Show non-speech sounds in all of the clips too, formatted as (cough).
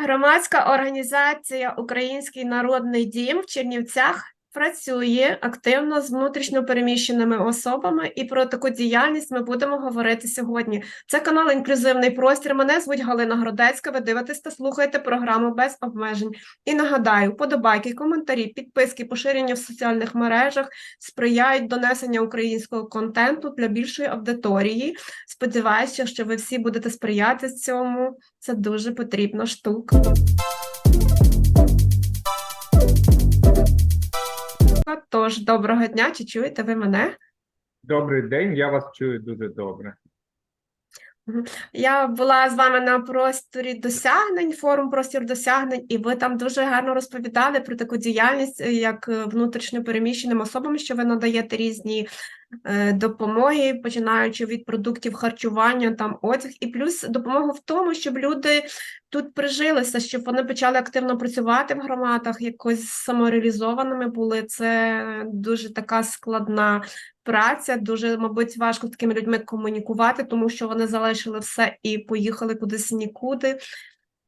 Громадська організація Український народний дім в Чернівцях працює активно з внутрішньо переміщеними особами, і про таку діяльність ми будемо говорити сьогодні. Це канал Інклюзивний простір. Мене звуть Галина Гродецька. Ви дивитесь та слухаєте програму без обмежень. І нагадаю, подобайки, коментарі, підписки, поширення в соціальних мережах сприяють донесення українського контенту для більшої аудиторії. Сподіваюся, що ви всі будете сприяти цьому. Це дуже потрібна штука. Тож, доброго дня, чи чуєте ви мене? Добрий день, я вас чую дуже добре. Я була з вами на просторі досягнень, форум простір досягнень, і ви там дуже гарно розповідали про таку діяльність, е, як е, внутрішньо переміщеним особам, що ви надаєте різні допомоги, починаючи від продуктів харчування, там одяг, і плюс допомогу в тому, щоб люди тут прижилися, щоб вони почали активно працювати в громадах, якось самореалізованими були. Це дуже така складна праця. Дуже, мабуть, важко з такими людьми комунікувати, тому що вони залишили все і поїхали кудись нікуди.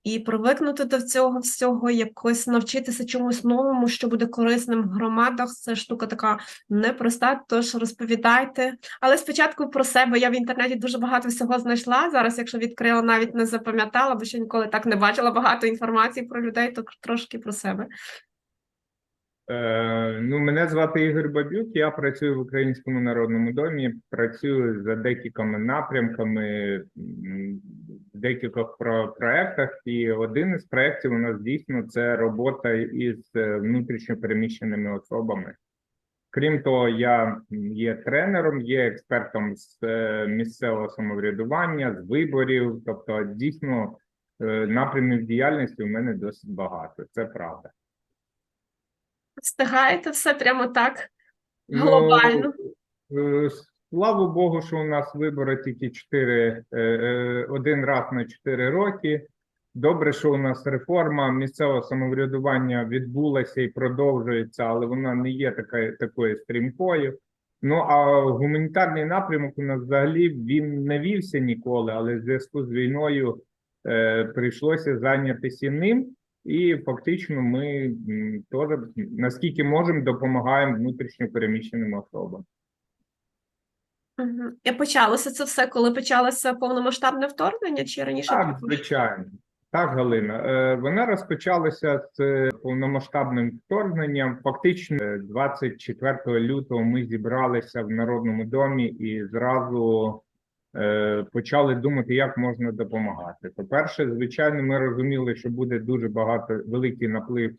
І привикнути до цього всього, якось навчитися чомусь новому, що буде корисним в громадах. Це штука така непроста. Тож розповідайте. Але спочатку про себе я в інтернеті дуже багато всього знайшла. Зараз, якщо відкрила, навіть не запам'ятала, бо ще ніколи так не бачила багато інформації про людей, то трошки про себе. Е, ну, мене звати Ігор Бабюк, я працюю в Українському народному домі, працюю за декількома напрямками в декількох про проектах. І один із проєктів у нас дійсно це робота із е, внутрішньо переміщеними особами. Крім того, я є тренером, є експертом з е, місцевого самоврядування, з виборів. Тобто, дійсно, напрямів діяльності у мене досить багато. Це правда. Встигаєте все прямо так Ну, глобально. Е, Слава Богу, що у нас вибори тільки 4, один раз на 4 роки. Добре, що у нас реформа місцевого самоврядування відбулася і продовжується, але вона не є така, такою стрімкою. Ну а гуманітарний напрямок у нас взагалі він не вівся ніколи, але в зв'язку з війною е, прийшлося зайнятися ним. І фактично ми теж наскільки можемо допомагаємо внутрішньо переміщеним особам. І почалося це все, коли почалося повномасштабне вторгнення, чи раніше? Так, звичайно. Так, Галина. Е, Вона розпочалася з повномасштабним вторгненням. Фактично, е, 24 лютого ми зібралися в Народному домі і зразу е, почали думати, як можна допомагати. По-перше, звичайно, ми розуміли, що буде дуже багато великий наплив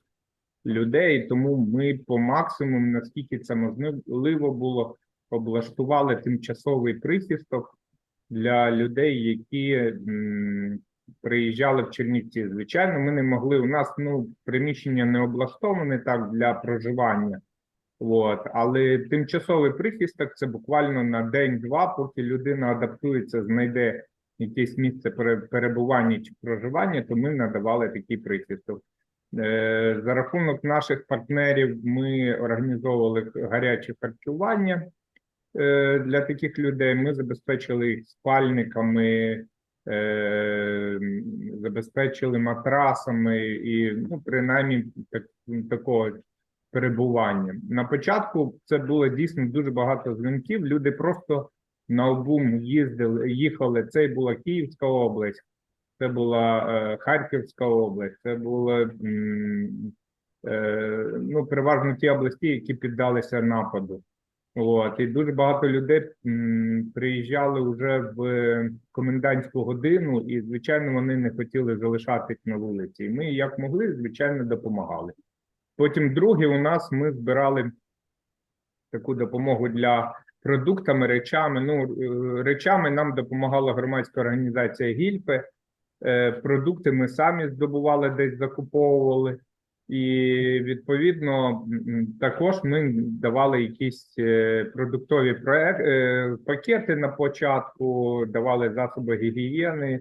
людей, тому ми по максимуму, наскільки це можливо було, облаштували тимчасовий прихисток для людей, які приїжджали в Чернівці. Звичайно, ми не могли. У нас ну приміщення не облаштоване так для проживання. От, але тимчасовий прихисток це буквально на день-два, поки людина адаптується, знайде якесь місце пере- перебування чи проживання, то ми надавали такий прихисток. Е, За рахунок наших партнерів ми організовували гаряче харчування е, для таких людей. Ми забезпечили їх спальниками, е, забезпечили матрасами і ну, принаймні так, такого перебування. На початку це було дійсно дуже багато дзвінків. Люди просто на обум їздили, їхали. Це була Київська область, це була е, Харківська область, це були е, ну, переважно ті області, які піддалися нападу. От, і дуже багато людей м, приїжджали вже в комендантську годину, і, звичайно, вони не хотіли залишатись на вулиці. І ми, як могли, звичайно, допомагали. Потім, друге, у нас ми збирали таку допомогу для продуктами, речами. Ну, е, речами нам допомагала громадська організація Гільпе. Е, Продукти ми самі здобували, десь закуповували. І відповідно також ми давали якісь е, продуктові проект, пакети на початку, давали засоби гігієни,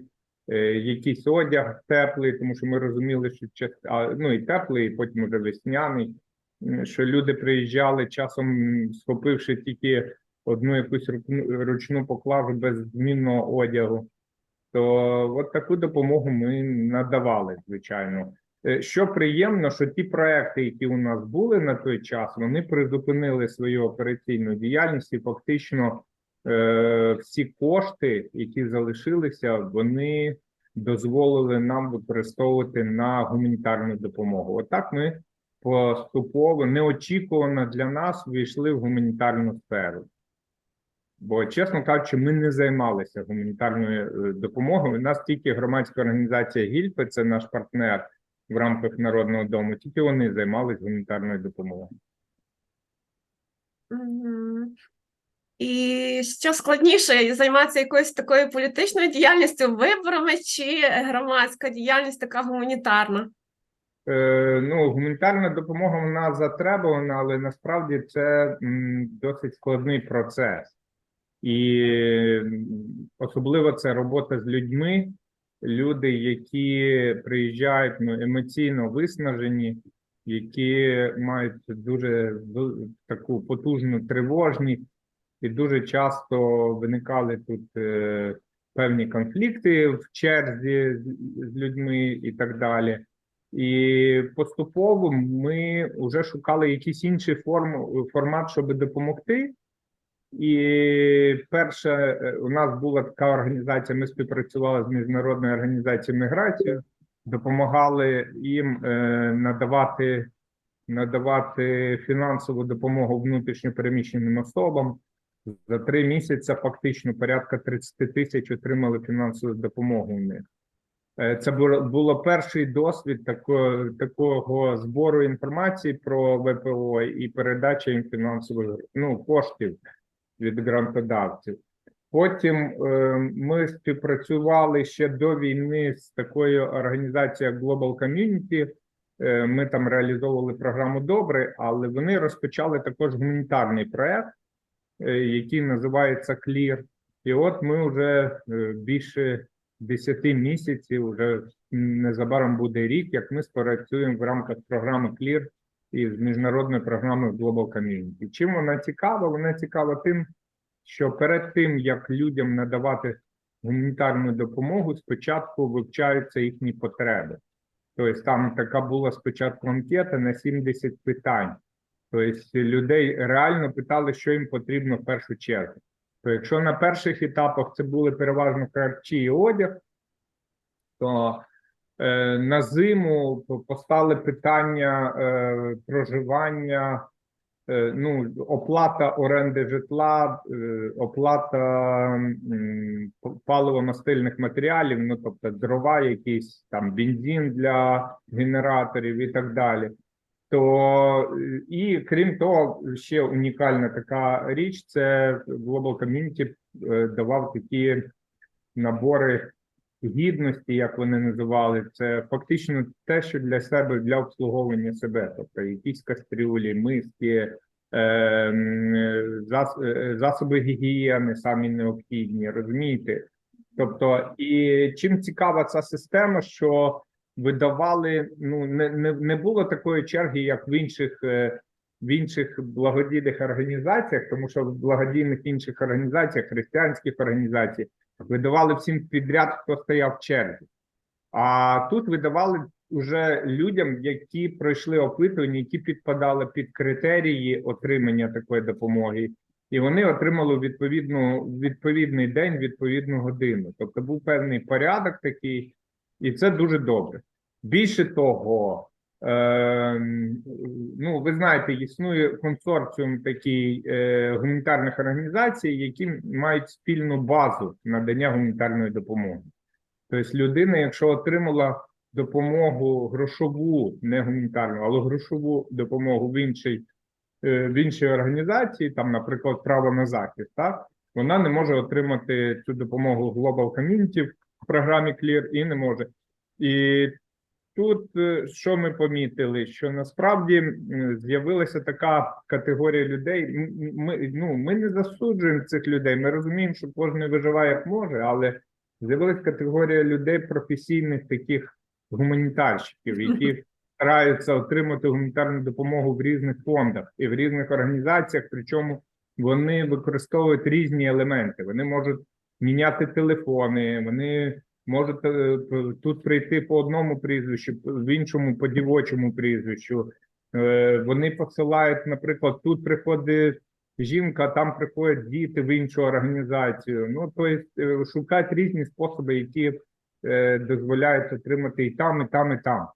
якийсь одяг теплий, тому що ми розуміли, що час, ну і теплий, і потім вже весняний. Що люди приїжджали часом, схопивши тільки одну якусь ручну, поклажу без змінного одягу. То от таку допомогу ми надавали, звичайно. Е, Що приємно, що ті проекти, які у нас були на той час, вони призупинили свою операційну діяльність і фактично е, всі кошти, які залишилися, вони дозволили нам використовувати на гуманітарну допомогу. Отак ми поступово неочікувано для нас війшли в гуманітарну сферу. Бо, чесно кажучи, ми не займалися гуманітарною е, допомогою. У нас тільки громадська організація Гільпе, це наш партнер в рамках Народного дому, тільки вони займалися гуманітарною допомогою. І що складніше, займатися якоюсь такою політичною діяльністю, виборами, чи громадська діяльність така гуманітарна? Е, ну, гуманітарна допомога вона затребувана, але насправді це досить складний процес. І особливо це робота з людьми, люди, які приїжджають ну, емоційно виснажені, які мають дуже таку потужну тривожність, і дуже часто виникали тут е, певні конфлікти в черзі з, людьми і так далі. І поступово ми вже шукали якийсь інший форм, формат, щоб допомогти. І перше, е, у нас була така організація, ми співпрацювали з міжнародною організацією міграції, допомагали їм е, надавати, надавати фінансову допомогу внутрішньо переміщеним особам. За три місяці фактично порядка 30 тисяч отримали фінансову допомогу у них. Е, Це було, перший досвід такого, такого збору інформації про ВПО і передачі їм фінансових ну, коштів від грантодавців. Потім е, ми співпрацювали ще до війни з такою організацією Global Community. Е, ми там реалізовували програму Добре, але вони розпочали також гуманітарний проект, який називається Clear. І от ми вже е, більше 10 місяців, вже незабаром буде рік, як ми спрацюємо в рамках програми Clear і з міжнародною програмою Global Community. Чим вона цікава? Вона цікава тим, що перед тим як людям надавати гуманітарну допомогу, спочатку вивчаються їхні потреби. Тобто там така була спочатку анкета на 70 питань. Тобто людей реально питали, що їм потрібно в першу чергу. То якщо на перших етапах це були переважно харчі і одяг, то е, на зиму постали питання е, проживання, е, ну, оплата оренди житла, е, оплата п- паливо-мастильних матеріалів, ну тобто дрова, якийсь там бензин для генераторів і так далі. То і крім того, ще унікальна така річ: це Global Community е, давав такі набори гідності, як вони називали. Це фактично те, що для себе для обслуговування себе, тобто якісь кастрюлі, миски, е, е, засоби гігієни самі необхідні, розумієте? Тобто, і чим цікава ця система, що видавали, ну не, не, не було такої черги, як в інших е, в інших благодійних організаціях, тому що в благодійних інших організаціях, християнських організацій, видавали всім підряд, хто стояв в черзі. А тут видавали вже людям, які пройшли опитування, які підпадали під критерії отримання такої допомоги, і вони отримали відповідну відповідний день, відповідну годину. Тобто був певний порядок такий, і це дуже добре. Більше того, е, ну ви знаєте, існує консорціум такий е, гуманітарних організацій, які мають спільну базу надання гуманітарної допомоги. Тобто, людина, якщо отримала допомогу грошову, не гуманітарну, але грошову допомогу в іншій, е, в іншій організації, там, наприклад, право на захист, так вона не може отримати цю допомогу Global Community в програмі Clear і не може. І тут е, що ми помітили? Що насправді з'явилася така категорія людей. Ми, ну, ми не засуджуємо цих людей. Ми розуміємо, що кожен виживає як може, але з'явилася категорія людей професійних таких гуманітарщиків, які (laughs) стараються отримати гуманітарну допомогу в різних фондах і в різних організаціях. Причому вони використовують різні елементи. Вони можуть міняти телефони, вони можете е, тут прийти по одному прізвищу, в іншому по дівочому прізвищу. Е, Вони посилають, наприклад, тут приходить жінка, там приходять діти в іншу організацію. Ну, тобто, шукають різні способи, які дозволяють отримати і там, і там, і там.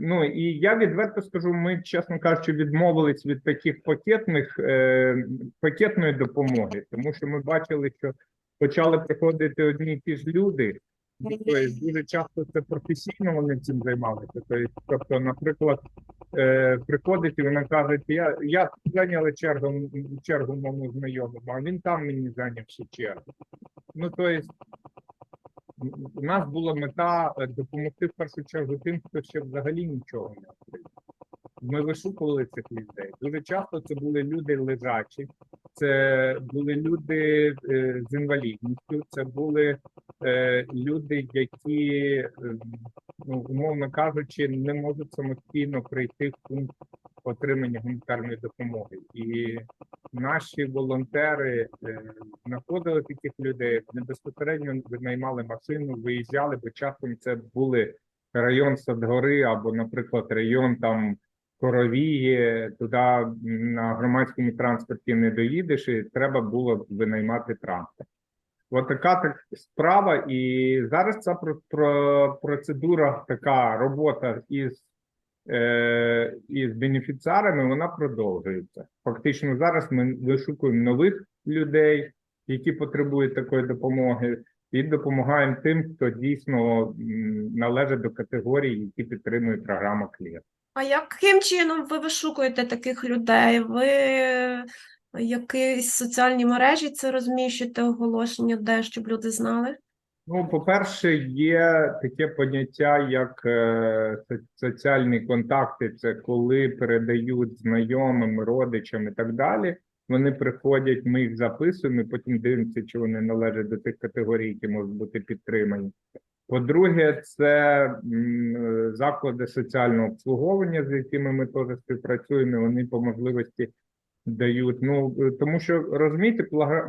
Ну і я відверто скажу, ми, чесно кажучи, відмовились від таких пакетних пакетної допомоги, тому що ми бачили, що почали приходити одні і ті ж люди. Тобто, дуже часто це професійно вони цим займалися. Тобто, наприклад, е, приходить і вона каже, я, я зайняла чергу, чергу моєму знайомому, а він там мені зайняв ще чергу. Ну, тобто, у нас була мета е, допомогти в першу чергу тим, хто ще взагалі нічого не отримав. Ми вишукували цих людей. Дуже часто це були люди лежачі, це були люди е, з інвалідністю, це були е, люди, які, е, ну, умовно кажучи, не можуть самостійно прийти в пункт отримання гуманітарної допомоги. І наші волонтери е, знаходили таких людей, вони безпосередньо винаймали машину, виїжджали, бо часом це були район Садгори або, наприклад, район там Коровії, туди на громадському транспорті не доїдеш, і треба було винаймати транспорт. От така так справа, і зараз ця про, про процедура, така робота із, із бенефіціарами, вона продовжується. Фактично, зараз ми вишукуємо нових людей, які потребують такої допомоги, і допомагаємо тим, хто дійсно належить до категорії, які підтримує програма Клір. А яким чином ви вишукуєте таких людей? Ви якісь соціальні мережі це розміщуєте оголошення, де щоб люди знали? Ну, по-перше, є таке поняття, як е, соціальні контакти. Це коли передають знайомим, родичам і так далі. Вони приходять, ми їх записуємо, і потім дивимося, чи вони належать до тих категорій, які можуть бути підтримані. По-друге, це е, заклади соціального обслуговування, з якими ми теж співпрацюємо. Вони по можливості дають. Ну е, тому що розумієте,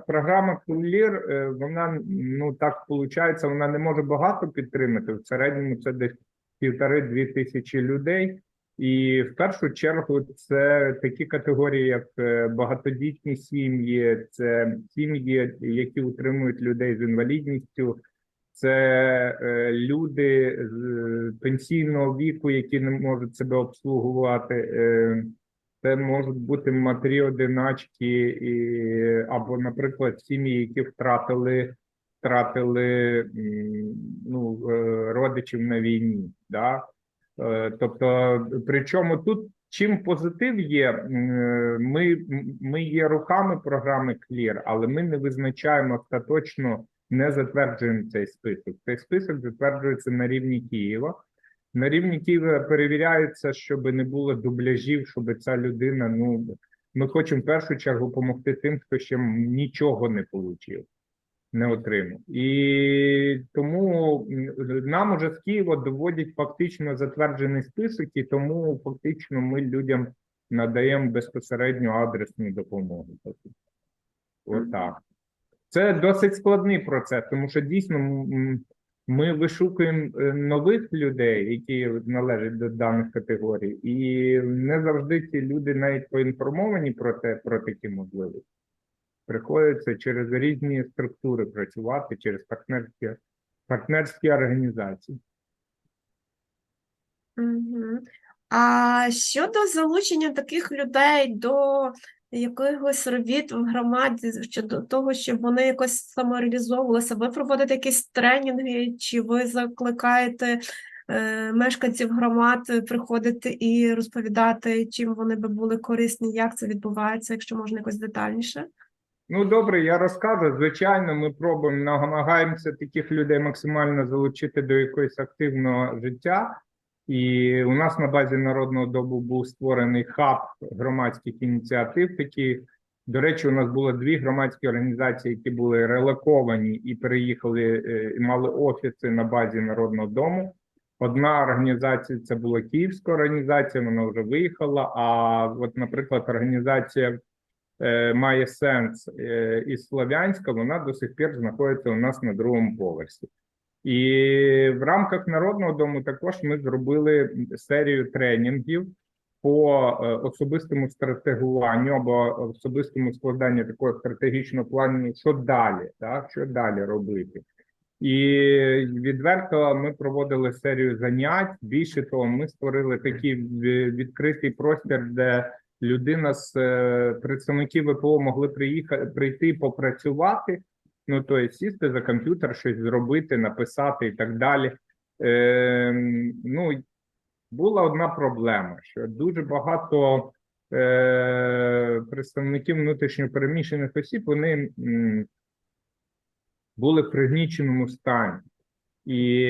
програма Кулір, е, вона ну так виходить, вона не може багато підтримати. В середньому це десь півтори-дві тисячі людей. І в першу чергу це такі категорії, як е, багатодітні сім'ї, це сім'ї, які утримують людей з інвалідністю, це люди з пенсійного віку, які не можуть себе обслугувати. Це можуть бути матері-одиначки, і, або, наприклад, сім'ї, які втратили, втратили ну, е, родичів на війні. Да? Е, Тобто, причому тут чим позитив є, ми, ми є руками програми Clear, але ми не визначаємо остаточно, не затверджуємо цей список. Цей список затверджується на рівні Києва. На рівні Києва перевіряється, щоб не було дубляжів, щоб ця людина. Ну ми хочемо в першу чергу допомогти тим, хто ще нічого не отримав, не отримав. І тому нам уже з Києва доводять фактично затверджений список, і тому фактично ми людям надаємо безпосередньо адресну допомогу. Отак. Це досить складний процес, тому що дійсно ми вишукуємо е, нових людей, які належать до даних категорій, і не завжди ці люди навіть поінформовані про те, про такі можливості. Приходиться через різні структури працювати, через партнерські, партнерські організації. А щодо залучення таких людей до якихось робіт в громаді, щодо того, щоб вони якось самореалізовувалися, ви проводите якісь тренінги, чи ви закликаєте е, мешканців громад приходити і розповідати, чим вони би були корисні, як це відбувається, якщо можна якось детальніше? Ну, добре, я розкажу. Звичайно, ми пробуємо, намагаємося таких людей максимально залучити до якогось активного життя. І у нас на базі народного добу був створений хаб громадських ініціатив. Такі, до речі, у нас було дві громадські організації, які були релоковані і переїхали е, і мали офіси на базі народного дому. Одна організація це була київська організація, вона вже виїхала. А от, наприклад, організація е, має сенс е, із Слов'янська, вона до сих пір знаходиться у нас на другому поверсі. І в рамках народного дому також ми зробили серію тренінгів по е, особистому стратегуванню або особистому складанню такого стратегічного плану, що далі, так що далі робити. І відверто ми проводили серію занять. Більше того, ми створили такий відкритий простір, де людина з е, представників ВПО могли приїхати прийти попрацювати. Ну тобто сісти за комп'ютер, щось зробити, написати і так далі. Е, ну була одна проблема, що дуже багато е, представників внутрішньопереміщених осіб вони м, були в пригніченому стані, і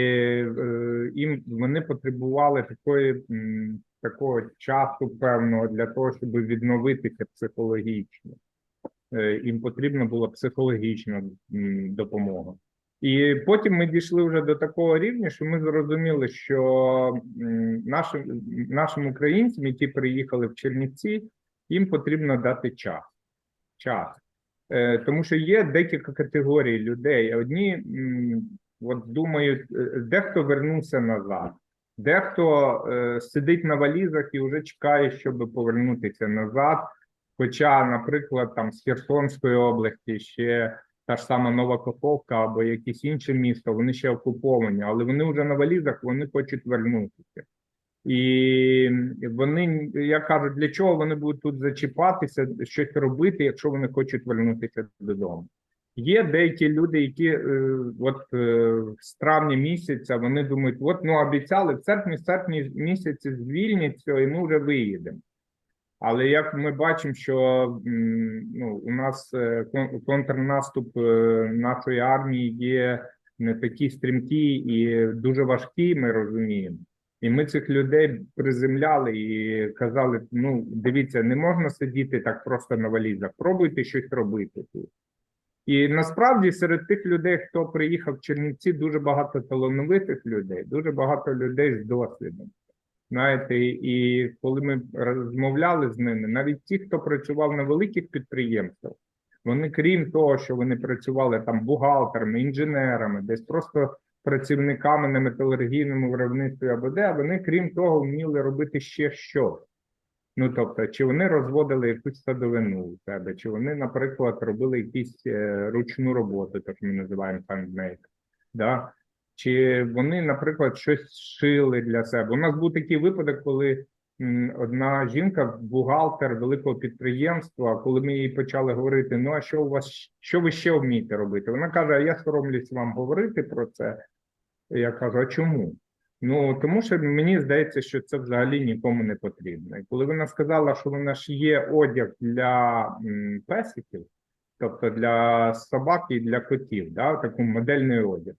е, їм вони потребували такої м, такого часу певного для того, щоб відновитися психологічно. Е, їм потрібна була психологічна допомога. І потім ми дійшли вже до такого рівня, що ми зрозуміли, що нашим, нашим українцям, які приїхали в Чернівці, їм потрібно дати час. час. Е, Тому що є декілька категорій людей. Одні от думають, е, дехто вернувся назад, дехто сидить на валізах і вже чекає, щоб повернутися назад. Хоча, наприклад, там з Херсонської області ще та ж сама Нова Каховка або якесь інше місто, вони ще окуповані, але вони вже на валізах, вони хочуть вернутися. І вони, я кажу, для чого вони будуть тут зачіпатися, щось робити, якщо вони хочуть вернутися додому. Є деякі люди, які е, от е, з травня місяця вони думають, от ну обіцяли в серпні, серпні місяці звільняться, і ми вже виїдемо. Але як ми бачимо, що ну, у нас е, контрнаступ е, нашої армії є не такий стрімкий і дуже важкий, ми розуміємо. І ми цих людей приземляли і казали: ну, дивіться, не можна сидіти так просто на валізах, пробуйте щось робити тут. І насправді серед тих людей, хто приїхав в Чернівці, дуже багато талановитих людей, дуже багато людей з досвідом. Знаєте, і коли ми розмовляли з ними, навіть ті, хто працював на великих підприємствах, вони, крім того, що вони працювали там бухгалтерами, інженерами, десь просто працівниками на металургійному виробництві або де, вони, крім того, вміли робити ще щось. Ну, тобто, чи вони розводили якусь садовину у себе, чи вони, наприклад, робили якусь е, ручну роботу, так ми називаємо handmade, да? Чи вони, наприклад, щось шили для себе. У нас був такий випадок, коли одна жінка, бухгалтер великого підприємства, коли ми їй почали говорити: ну а що у вас, що ви ще вмієте робити? Вона каже: а я соромлюсь вам говорити про це. Я кажу, а чому? Ну тому що мені здається, що це взагалі нікому не потрібно. І коли вона сказала, що вона ж є одяг для песиків, тобто для собак і для котів, да, такий модельний одяг.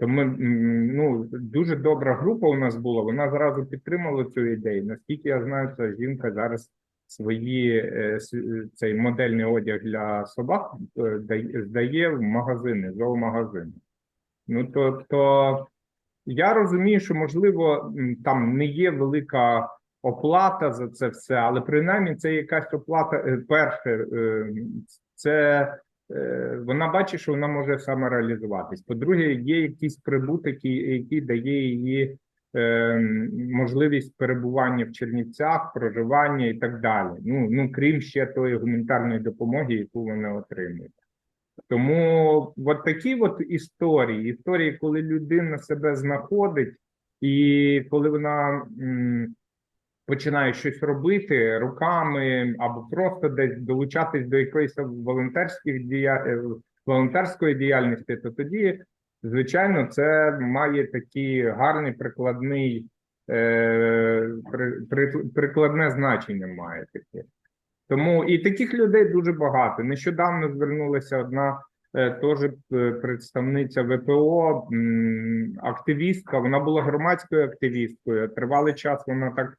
То ми ну дуже добра група у нас була. Вона зразу підтримала цю ідею. Наскільки я знаю, ця жінка зараз свої е, е, цей модельний одяг для собак е, здає в магазини, зоомагазини. Ну тобто я розумію, що можливо там не є велика оплата за це все, але принаймні це якась оплата. Перше, це вона бачить, що вона може самореалізуватись. По-друге, є якийсь прибуток, який, який дає її е, можливість перебування в Чернівцях, проживання і так далі. Ну, ну крім ще тої гуманітарної допомоги, яку вона отримує. Тому от такі от історії, історії, коли людина себе знаходить, і коли вона м, починає щось робити руками або просто десь долучатись до якоїсь волонтерських дія... е, волонтерської діяльності, то тоді, звичайно, це має такий гарний прикладний е, при, при, прикладне значення має таке. Тому і таких людей дуже багато. Нещодавно звернулася одна е, теж е, представниця ВПО, м, активістка. Вона була громадською активісткою. Тривалий час вона так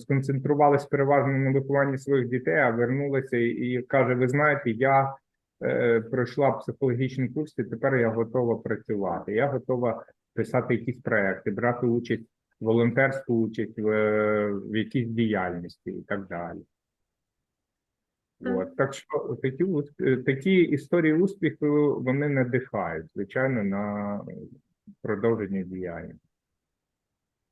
сконцентрувалась переважно на вихованні своїх дітей, а вернулася і, каже: Ви знаєте, я е, пройшла психологічний курс, і тепер я готова працювати. Я готова писати якісь проекти, брати участь, волонтерську участь в, в якійсь діяльності і так далі. От так що такі е, такі історії успіху вони надихають, звичайно, на продовження діяння.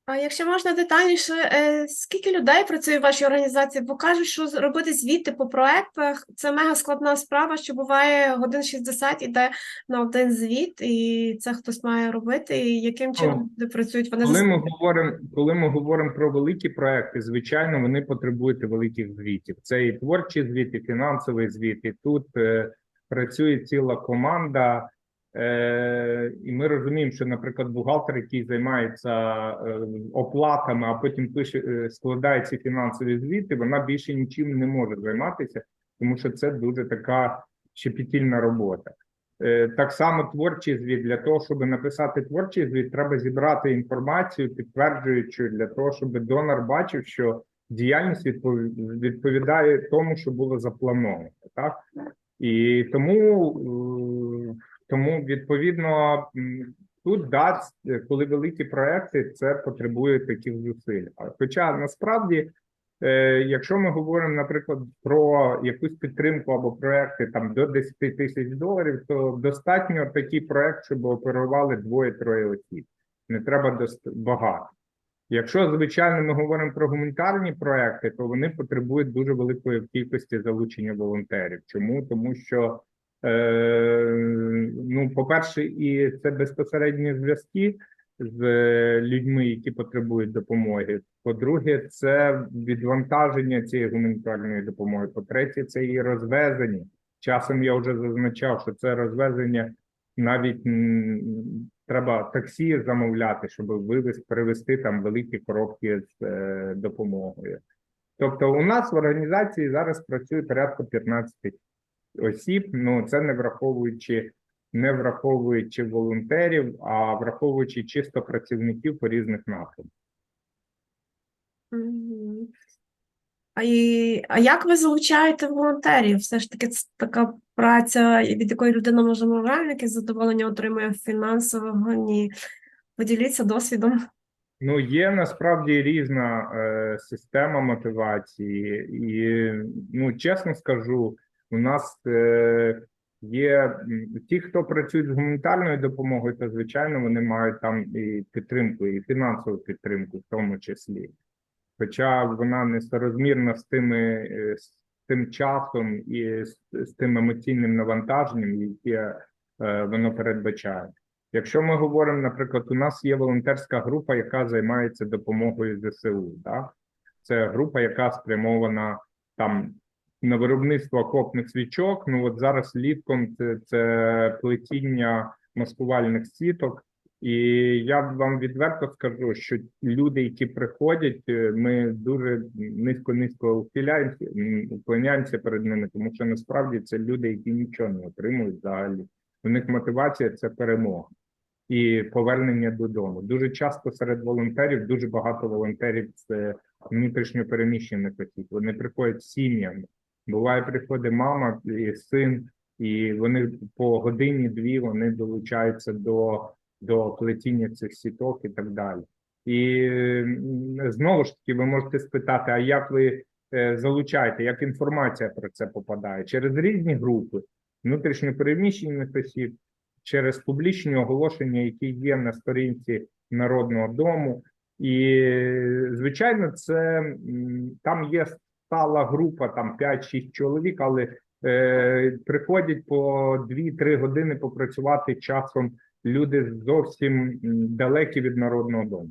А якщо можна детальніше, е, скільки людей працює в вашій організації? Бо кажуть, що робити звіти по проектах це мега складна справа, що буває годин 60 іде на один звіт, і це хтось має робити. І яким чином люди працюють? Вони Коли ми говоримо, коли ми говоримо про великі проекти, звичайно, вони потребують великих звітів. Це і творчий звіт, і фінансовий звіт. І тут е, працює ціла команда. Е, і ми розуміємо, що, наприклад, бухгалтер, який займається е, оплатами, а потім пише е, складає ці фінансові звіти, вона більше нічим не може займатися, тому що це дуже така щепетільна робота. Так само творчий звіт для того, щоб написати творчий звіт, треба зібрати інформацію, підтверджуючи для того, щоб донор бачив, що діяльність відпов- відповідає тому, що було заплановано. Так і тому, тому відповідно тут да, коли великі проекти, це потребує таких зусиль. Хоча насправді. Е, Якщо ми говоримо, наприклад, про якусь підтримку або проекти там до 10 тисяч доларів, то достатньо такий проект, щоб оперували двоє-троє осіб. Не треба багато. Якщо, звичайно, ми говоримо про гуманітарні проекти, то вони потребують дуже великої кількості залучення волонтерів. Чому? Тому що, ну, по-перше, і це безпосередні зв'язки з е, людьми, які потребують допомоги. По-друге, це відвантаження цієї гуманітарної допомоги. По-третє, це її розвезення. Часом я вже зазначав, що це розвезення навіть треба таксі замовляти, щоб вивезти, перевезти там великі коробки з е, допомогою. Тобто, у нас в організації зараз працює порядка 15 осіб. Ну це не враховуючи, не враховуючи волонтерів, а враховуючи чисто працівників по різних напрямках. А, і, а як ви залучаєте волонтерів? Все ж таки, це така праця, від якої людина може морально якесь задоволення отримує фінансового, ні. Поділіться досвідом. Ну, є насправді різна е, система мотивації, і ну чесно скажу, у нас е, є ті, хто працюють з гуманітарною допомогою, то звичайно вони мають там і підтримку, і фінансову підтримку, в тому числі. Хоча вона не соразмірна з тими е, з тим часом і з, з тим емоційним навантаженням, яке е, воно передбачає. Якщо ми говоримо, наприклад, у нас є волонтерська група, яка займається допомогою ЗСУ. Да? Це група, яка спрямована там на виробництво окопних свічок. Ну от зараз літком це, це плетіння маскувальних сіток. І я вам відверто скажу, що люди, які приходять, е, ми дуже низько-низько ухиляємося, уклоняємося перед ними, тому що насправді це люди, які нічого не отримують взагалі. У них мотивація це перемога і повернення додому. Дуже часто серед волонтерів, дуже багато волонтерів це внутрішньо переміщених осіб. Вони приходять з сім'ями. Буває, приходить мама і син, і вони по годині-дві вони долучаються до, до плетіння цих сіток і так далі. І знову ж таки, ви можете спитати, а як ви е, залучаєте, як інформація про це попадає? Через різні групи внутрішньо переміщених осіб, через публічні оголошення, які є на сторінці Народного дому. І, звичайно, це там є стала група, там 5-6 чоловік, але е, приходять по 2-3 години попрацювати часом люди зовсім далекі від Народного дому.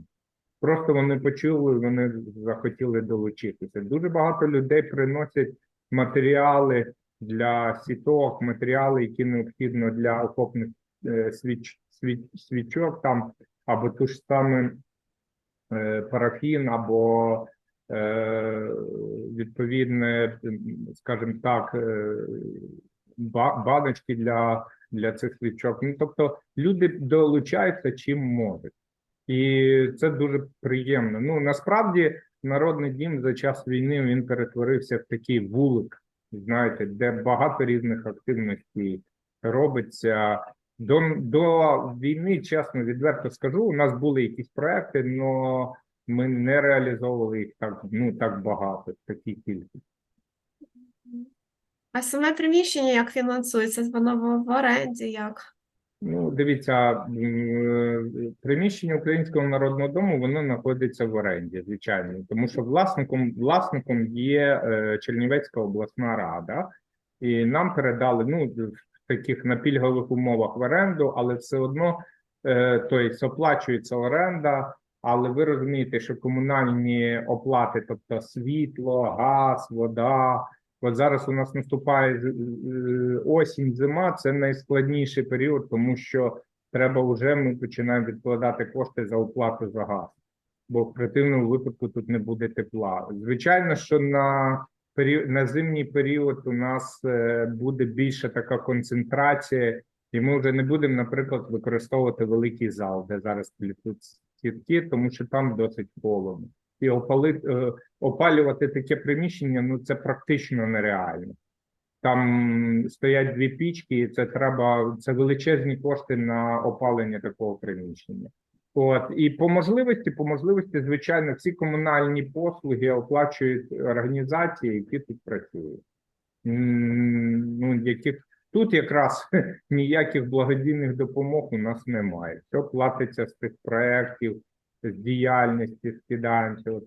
Просто вони почули, вони захотіли долучитися. Дуже багато людей приносять матеріали для сіток, матеріали, які необхідно для окопних е, свіч, свіч, свічок, там або ту ж саме е, парафін, або відповідне, скажімо так, е, баночки для, для цих свічок. Ну, тобто люди долучаються чим можуть. І це дуже приємно. Ну насправді народний дім за час війни він перетворився в такий вулик, знаєте, де багато різних активностей робиться. До, до війни, чесно, відверто скажу, у нас були якісь проекти, але ми не реалізовували їх так, ну так багато, в такій кількості. А саме приміщення як фінансується? Воно в- оренді як? Ну, дивіться, е, приміщення Українського народного дому воно знаходиться в оренді, звичайно, тому що власником власником є е, Чернівецька обласна рада, і нам передали ну в таких на пільгових умовах в оренду, але все одно тобто оплачується оренда. Але ви розумієте, що комунальні оплати, тобто світло, газ, вода. От зараз у нас наступає е, осінь, зима це найскладніший період, тому що треба вже ми починаємо відкладати кошти за оплату за газ, бо в противному випадку тут не буде тепла. Звичайно, що на період на зимній період у нас е, буде більша така концентрація, і ми вже не будемо, наприклад, використовувати великий зал, де зараз плетуть сітки, тому що там досить холодно. І опалити, е, опалювати таке приміщення ну це практично нереально. Там стоять дві пічки, і це треба це величезні кошти на опалення такого приміщення. От і по можливості, по можливості, звичайно, всі комунальні послуги оплачують організації, які тут працюють. Ну, яких тут якраз (laughs) ніяких благодійних допомог у нас немає. Все платиться з тих проєктів, з діяльності, скидаємося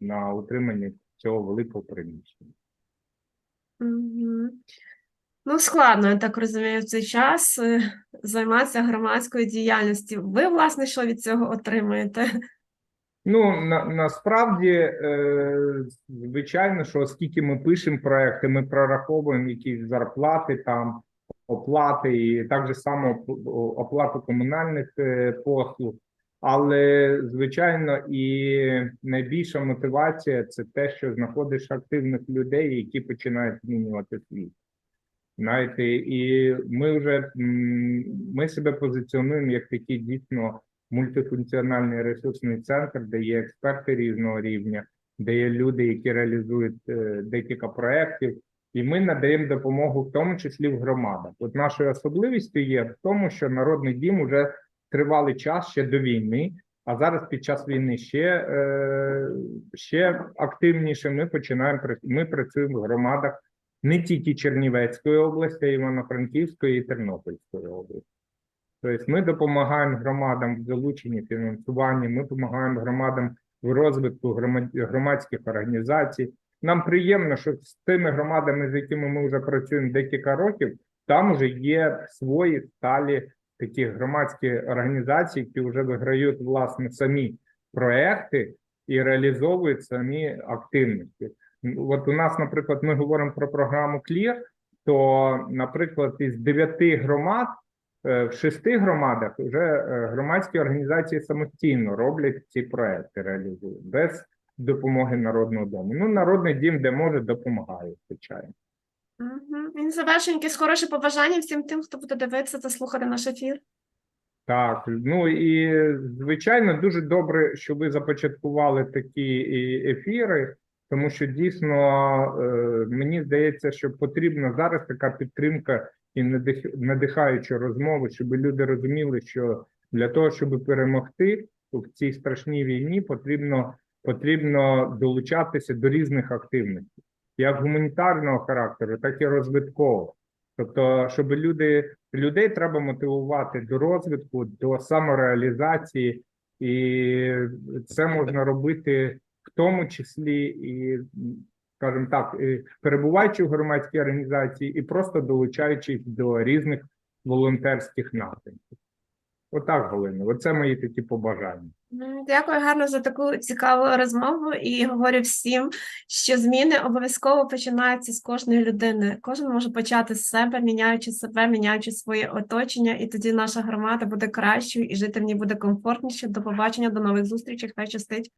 на утримання цього великого приміщення. Ну, складно, я так розумію, в цей час е, займатися громадською діяльністю. Ви, власне, що від цього отримуєте? Ну на, насправді, е, звичайно, що оскільки ми пишемо проекти, ми прораховуємо якісь зарплати там, оплати, і так же само оплату комунальних е, послуг. Але звичайно, і найбільша мотивація це те, що знаходиш активних людей, які починають змінювати світ. Знаєте, і ми вже ми себе позиціонуємо як такий дійсно мультифункціональний ресурсний центр, де є експерти різного рівня, де є люди, які реалізують е, декілька проєктів, і ми надаємо допомогу в тому числі в громадах. От нашою особливістю є в тому, що народний дім уже тривалий час ще до війни. А зараз під час війни ще, е, ще активніше ми починаємо ми працюємо в громадах не тільки Чернівецької області, а Івано-Франківської і Тернопільської області. Тобто ми допомагаємо громадам в залученні фінансування, ми допомагаємо громадам в розвитку громадських організацій. Нам приємно, що з тими громадами, з якими ми вже працюємо декілька років, там вже є свої сталі такі громадські організації, які вже виграють власне самі проекти і реалізовують самі активності. От у нас, наприклад, ми говоримо про програму Clear, то, наприклад, із дев'яти громад в шести громадах вже е, громадські організації самостійно роблять ці проекти, реалізують без допомоги народного дому. Ну, народний дім, де може, допомагає, звичайно. Мгм. І завершення якесь хороше побажання всім тим, хто буде дивитися та слухати наш ефір. Так, ну і звичайно, дуже добре, що ви започаткували такі ефіри, тому що дійсно е, мені здається, що потрібна зараз така підтримка і надих- надихаюча розмова, щоб люди розуміли, що для того, щоб перемогти в цій страшній війні, потрібно потрібно долучатися до різних активностей, як гуманітарного характеру, так і розвиткового. Тобто, щоб люди людей треба мотивувати до розвитку, до самореалізації, і це можна робити в тому числі і, скажімо так, перебуваючи в громадській організації і просто долучаючись до різних волонтерських напрямків. Отак, Галина, оце мої такі побажання. Дякую гарно за таку цікаву розмову і говорю всім, що зміни обов'язково починаються з кожної людини. Кожен може почати з себе, міняючи себе, міняючи своє оточення, і тоді наша громада буде кращою і жити в ній буде комфортніше. До побачення, до нових зустрічей. Хай щастить.